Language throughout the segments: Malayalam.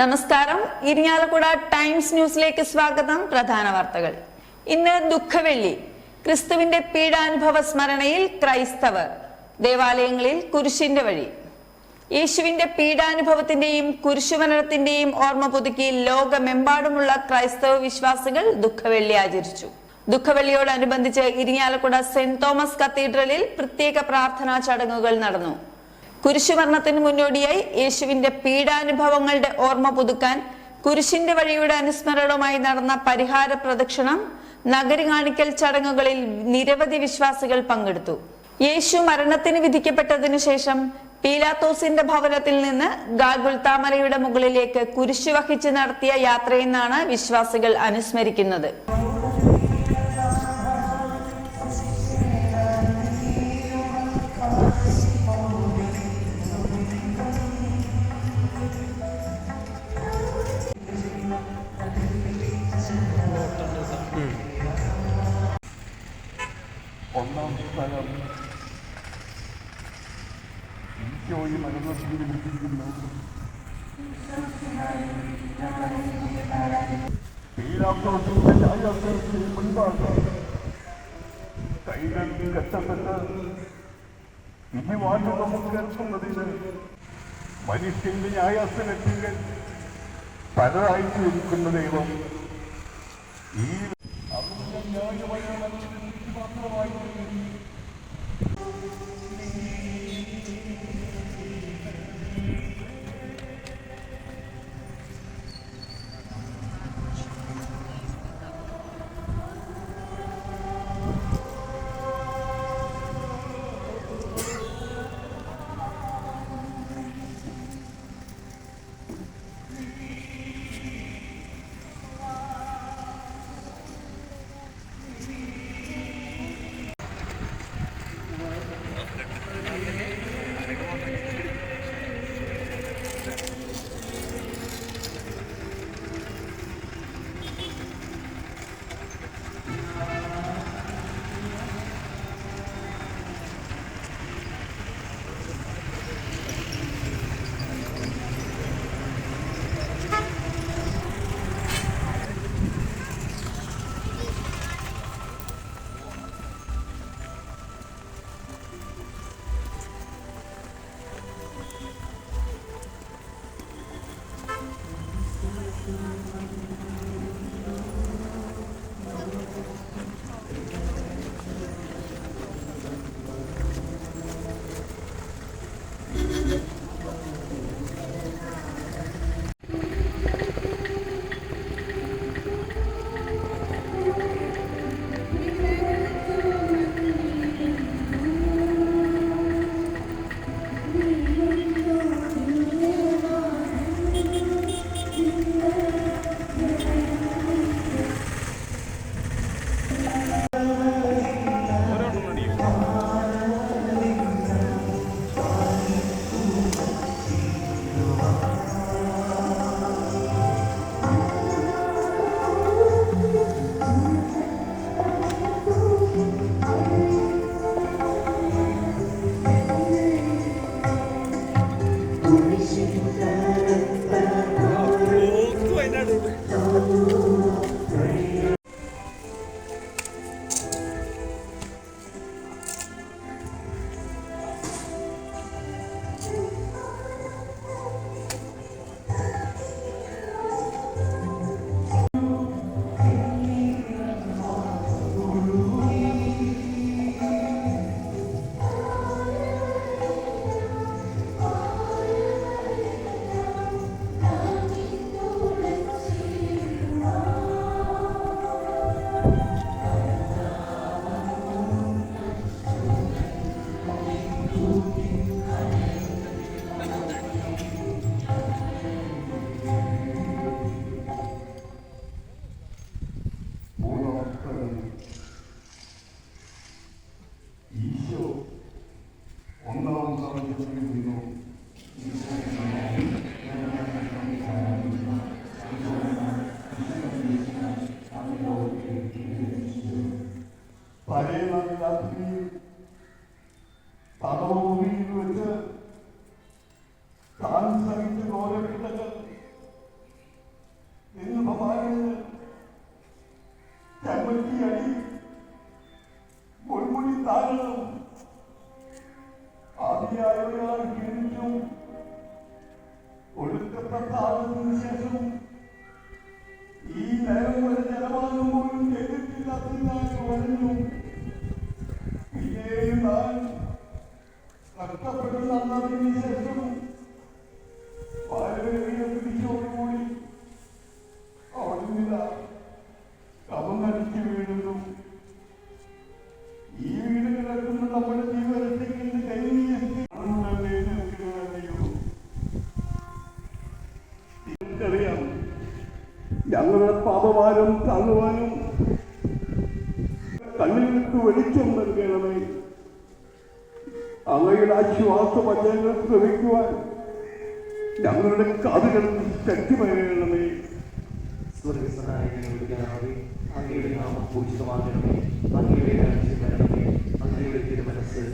നമസ്കാരം. ഇരിഞ്ഞാലക്കുട ടൈംസ് ന്യൂസിലേക്ക് സ്വാഗതം. പ്രധാന വാർത്തകൾ. ഇന്ന് ദുഃഖവെള്ളി. ക്രിസ്തുവിന്റെ പീഡാനുഭവ സ്മരണയിൽ ക്രൈസ്തവർ. ദേവാലയങ്ങളിൽ കുരിശിന്റെ വഴി. യേശുവിന്റെ പീഡാനുഭവത്തിന്റെയും കുരിശുമരണത്തിന്റെയും ഓർമ്മ പുതുക്കി ലോകമെമ്പാടുമുള്ള ക്രൈസ്തവ വിശ്വാസികൾ ദുഃഖവെള്ളി ആചരിച്ചു. ദുഃഖവെള്ളിയോടനുബന്ധിച്ച് ഇരിഞ്ഞാലക്കുട സെന്റ് തോമസ് കത്തീഡ്രലിൽ പ്രത്യേക പ്രാർത്ഥനാ ചടങ്ങുകൾ നടന്നു. കുരിശുമരണത്തിന് മുന്നോടിയായി യേശുവിന്റെ പീഡാനുഭവങ്ങളുടെ ഓർമ്മ പുതുക്കാൻ കുരിശിന്റെ വഴിയുടെ അനുസ്മരണവുമായി നടന്ന പരിഹാര പ്രദക്ഷിണം നഗരി കാണിക്കൽ ചടങ്ങുകളിൽ നിരവധി വിശ്വാസികൾ പങ്കെടുത്തു. യേശു മരണത്തിന് വിധിക്കപ്പെട്ടതിനു ശേഷം പീലാത്തോസിന്റെ ഭവനത്തിൽ നിന്ന് ഗാഗുൽത്താമലയുടെ മുകളിലേക്ക് കുരിശു വഹിച്ച് നടത്തിയ യാത്രയെന്നാണ് വിശ്വാസികൾ അനുസ്മരിക്കുന്നത്. ഒന്നാം സ്ഥലം ഈശോയി മരണത്തിന് വിധിക്കുന്നു പീലാത്തോസിന്റെ ന്യായാസനത്തിന് മുൻപാണ് കൈകൾ കെട്ടപ്പെട്ട് വിധിവാചകം കേൾക്കുന്നതിന് മനുഷ്യന്റെ ന്യായാസനത്തിൽ പലതായിട്ട് ഇരിക്കുന്ന ദൈവം ഈ അവന്റെ ന്യായവചനത്തിന് മാത്രമായി ഒടുക്കപ്പെട്ട ശേഷം ഈ നേരം ഒരു ജലപാനം പോലും ചെയ്തിട്ടില്ലാത്തതിനാൽ ഞങ്ങളുടെ പാപഭാരം താങ്ങുവാനും കണ്ണിലേക്ക് വെളിച്ചം നൽകണമേ. അങ്ങയുടെ ആശ്വാസ വചനങ്ങൾ ശ്രമിക്കുവാൻ ഞങ്ങളുടെ കാതുകൾ ശക്തി പകരണമേ അങ്ങയുടെ നാമം അങ്ങയുടെ അങ്ങയുടെ തിരുമനസ്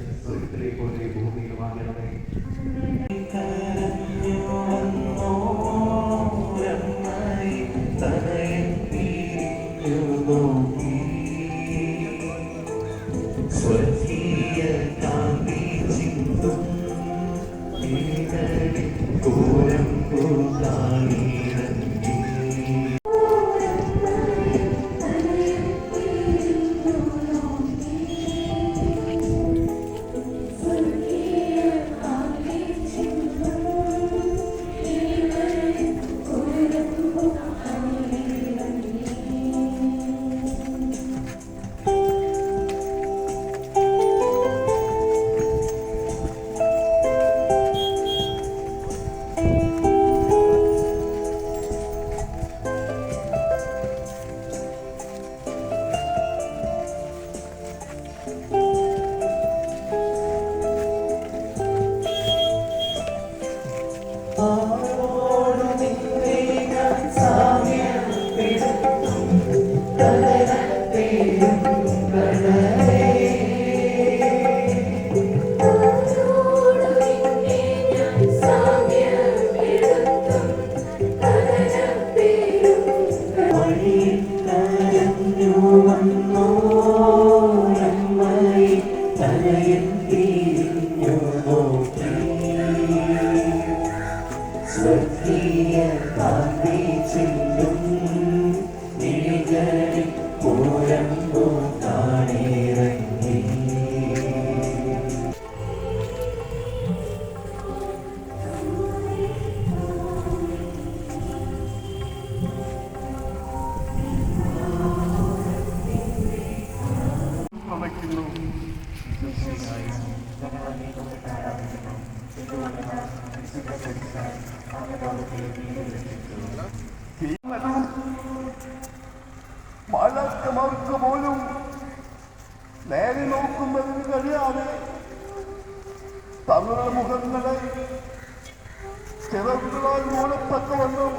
മൂടത്തക്കവണ്ണം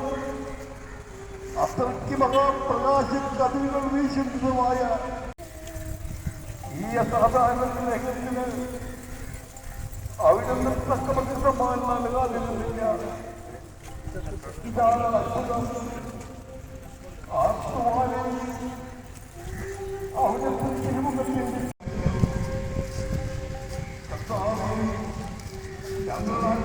അത്രയ്ക്ക് മഹാപ്രകാശ കഥകൾ വീശുന്നതുമായ ഈ അസാധാരണ ഗ്രഹത്തിന് അവിടുന്ന് തക്കമൊക്കെ നൽകാതിരുന്നില്ല ഇതാണ് അത്ഭുതം. ആർത്തുവാനെ അവിടുത്തെ തിരുമുഖത്തിൽ കർത്താവേ, ഞങ്ങൾ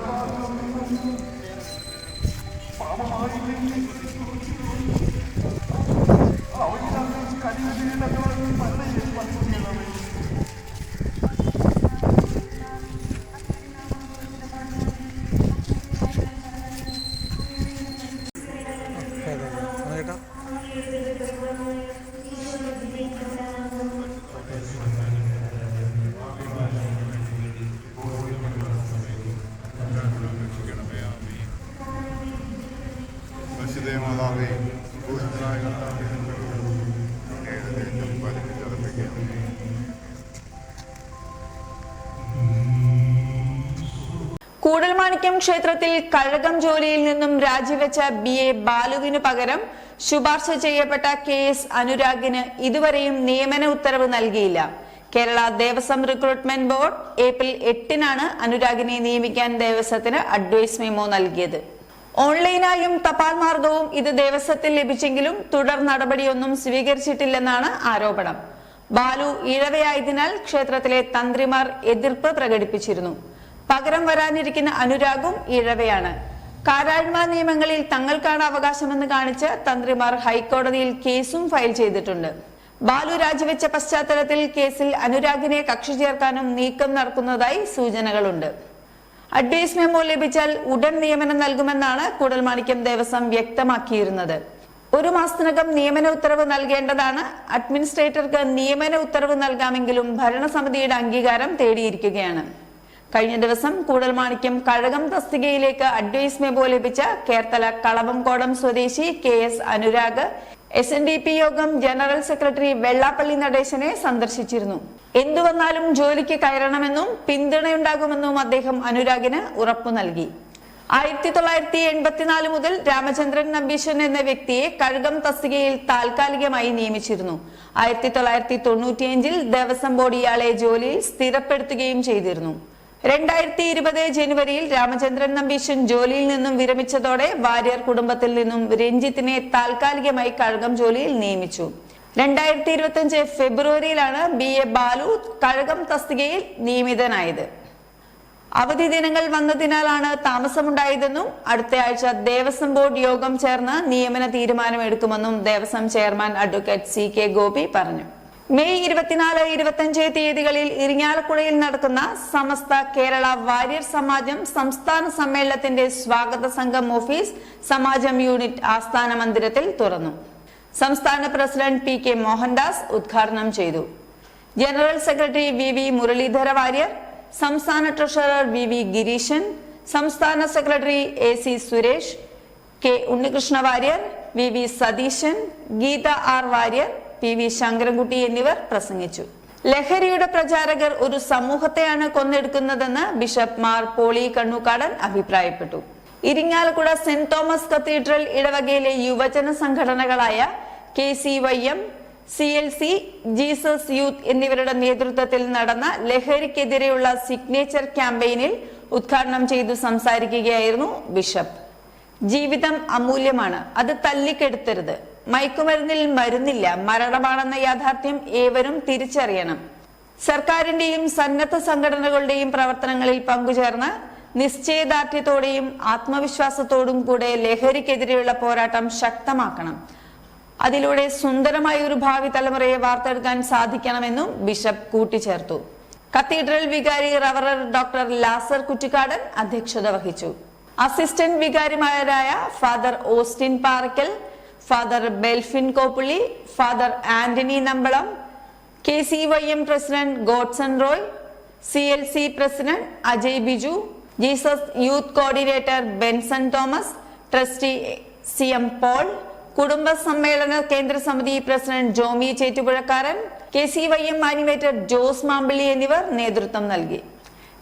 കൂടൽമാണിക്യം ക്ഷേത്രത്തിൽ കഴകം ജോലിയിൽ നിന്നും രാജിവെച്ച ബി. എ. ബാലുവിനു പകരം ശുപാർശ ചെയ്യപ്പെട്ട കെ. എസ്. അനുരാഗിന് ഇതുവരെയും നിയമന ഉത്തരവ് നൽകിയില്ല. Kerala Devaswom recruitment board April എട്ടിനാണ് അനുരാഗിനെ നിയമിക്കാൻ ദേവസ്വത്തിന് അഡ്വൈസ് മെമ്മോ നൽകിയത്. ഓൺലൈനായും തപാൽ മാർഗവും ഇത് ദേവസ്വത്തിൽ ലഭിച്ചെങ്കിലും തുടർ നടപടിയൊന്നും സ്വീകരിച്ചിട്ടില്ലെന്നാണ് ആരോപണം. ബാലു ഇഴവയായതിനാൽ ക്ഷേത്രത്തിലെ തന്ത്രിമാർ എതിർപ്പ് പ്രകടിപ്പിച്ചിരുന്നു. പകരം വരാനിരിക്കുന്ന അനുരാഗും ഇഴവയാണ്. കാരാഴ്മ നിയമങ്ങളിൽ തങ്ങൾക്കാണ് അവകാശമെന്ന് കാണിച്ച് തന്ത്രിമാർ ഹൈക്കോടതിയിൽ കേസും ഫയൽ ചെയ്തിട്ടുണ്ട്. ബാലു രാജിവെച്ച പശ്ചാത്തലത്തിൽ കേസിൽ അനുരാഗിനെ കക്ഷി ചേർക്കാനും നീക്കം നടക്കുന്നതായി സൂചനകളുണ്ട്. അഡ്വൈസ് മെമ്മോ ലഭിച്ചാൽ ഉടൻ നിയമനം നൽകുമെന്നാണ് കൂടൽമാണിക്യം ദേവസ്വം വ്യക്തമാക്കിയിരുന്നത്. ഒരു മാസത്തിനകം നിയമന ഉത്തരവ് നൽകേണ്ടതാണ്. അഡ്മിനിസ്ട്രേറ്റർക്ക് നിയമന ഉത്തരവ് നൽകാമെങ്കിലും ഭരണസമിതിയുടെ അംഗീകാരം തേടിയിരിക്കുകയാണ്. കഴിഞ്ഞ ദിവസം കൂടൽമാണിക്യം കഴകം തസ്തികയിലേക്ക് അഡ്വൈസ് മെമ്പോ ലഭിച്ച കേർത്തല കളവംകോടം സ്വദേശി K S Anurag S N D P യോഗം ജനറൽ സെക്രട്ടറി വെള്ളാപ്പള്ളി നടേശനെ സന്ദർശിച്ചിരുന്നു. എന്തുവന്നാലും ജോലിക്ക് കയറണമെന്നും പിന്തുണയുണ്ടാകുമെന്നും അദ്ദേഹം അനുരാഗിന് ഉറപ്പു നൽകി. ആയിരത്തി തൊള്ളായിരത്തി എൺപത്തിനാല് മുതൽ രാമചന്ദ്രൻ നമ്പീശൻ എന്ന വ്യക്തിയെ കഴുകം തസ്തികയിൽ താൽക്കാലികമായി നിയമിച്ചിരുന്നു. ആയിരത്തി തൊള്ളായിരത്തി തൊണ്ണൂറ്റിയഞ്ചിൽ ദേവസ്വം ബോർഡ് ഇയാളെ ജോലിയിൽ സ്ഥിരപ്പെടുത്തുകയും ചെയ്തിരുന്നു. രണ്ടായിരത്തി ഇരുപത് ജനുവരിയിൽ രാമചന്ദ്രൻ നമ്പീശൻ ജോലിയിൽ നിന്നും വിരമിച്ചതോടെ വാര്യർ കുടുംബത്തിൽ നിന്നും രഞ്ജിത്തിനെ താൽക്കാലികമായി കഴകം ജോലിയിൽ നിയമിച്ചു. രണ്ടായിരത്തി ഇരുപത്തിയഞ്ച് ഫെബ്രുവരിയിലാണ് ബി എ ബാലു കഴകം തസ്തികയിൽ നിയമിതനായത്. അവധി ദിനങ്ങൾ വന്നതിനാലാണ് താമസമുണ്ടായതെന്നും അടുത്ത ആഴ്ച ദേവസ്വം ബോർഡ് യോഗം ചേർന്ന് നിയമന തീരുമാനമെടുക്കുമെന്നും Devaswom chairman advocate C K Gopi പറഞ്ഞു. മെയ് ഇരുപത്തിനാല് ഇരുപത്തിയഞ്ച് തീയതികളിൽ ഇരിങ്ങാലക്കുടയിൽ നടക്കുന്ന സമസ്ത കേരള വാര്യർ സമാജം സംസ്ഥാന സമ്മേളനത്തിന്റെ സ്വാഗത സംഘം ഓഫീസ് സമാജം യൂണിറ്റ് ആസ്ഥാന മന്ദിരത്തിൽ തുറന്നു. സംസ്ഥാന പ്രസിഡന്റ് പി കെ മോഹൻദാസ് ഉദ്ഘാടനം ചെയ്തു. General secretary V V Muraleedhara Warrier സംസ്ഥാന ട്രഷറർ വി വി ഗിരീശൻ സംസ്ഥാന secretary A C Suresh K Unnikrishna Warrier V V Satheesan Geetha R Warrier P V Sankarankutty എന്നിവർ പ്രസംഗിച്ചു. ലഹരിയുടെ പ്രചാരകർ ഒരു സമൂഹത്തെയാണ് കൊന്നെടുക്കുന്നതെന്ന് ബിഷപ്പ് മാർ പോളി കണ്ണൂക്കാടൻ അഭിപ്രായപ്പെട്ടു. ഇരിങ്ങാലക്കുട സെന്റ് തോമസ് കത്തീഡ്രൽ ഇടവകയിലെ യുവജന സംഘടനകളായ K C Y M C L C Jesus youth എന്നിവരുടെ നേതൃത്വത്തിൽ നടന്ന ലഹരിക്കെതിരെയുള്ള സിഗ്നേച്ചർ ക്യാമ്പയിനിൽ ഉദ്ഘാടനം ചെയ്തു സംസാരിക്കുകയായിരുന്നു ബിഷപ്പ്. ജീവിതം അമൂല്യമാണ്. അത് തല്ലിക്കെടുത്തരുത്. മയക്കുമരുന്നിൽ മരുന്നില്ല. മരണമാണെന്ന യാഥാർത്ഥ്യം ഏവരും തിരിച്ചറിയണം. സർക്കാരിന്റെയും സന്നദ്ധ സംഘടനകളുടെയും പ്രവർത്തനങ്ങളിൽ പങ്കുചേർന്ന് നിശ്ചയദാർഢ്യത്തോടെയും ആത്മവിശ്വാസത്തോടും കൂടെ ലഹരിക്കെതിരെയുള്ള പോരാട്ടം ശക്തമാക്കണം. അതിലൂടെ സുന്ദരമായ ഒരു ഭാവി തലമുറയെ വാർത്തെടുക്കാൻ സാധിക്കണമെന്നും ബിഷപ്പ് കൂട്ടിച്ചേർത്തു. കത്തീഡ്രൽ വികാരി റവറർ ഡോക്ടർ ലാസർ കുറ്റിക്കാടൻ അധ്യക്ഷത വഹിച്ചു. Assistant വികാരിമാരായ father Austin Parakkal father Belfin Koppulli father Anthony Nambalam K C Y M president Godson Roy C L C president Ajay Biju Jesus youth coordinator Benson Thomas trustee C M Paul കുടുംബ സമ്മേളന കേന്ദ്ര സമിതി president Jomy Chettupuzhakkaran K C Y M animator Jose Mampilly എന്നിവർ നേതൃത്വം നൽകി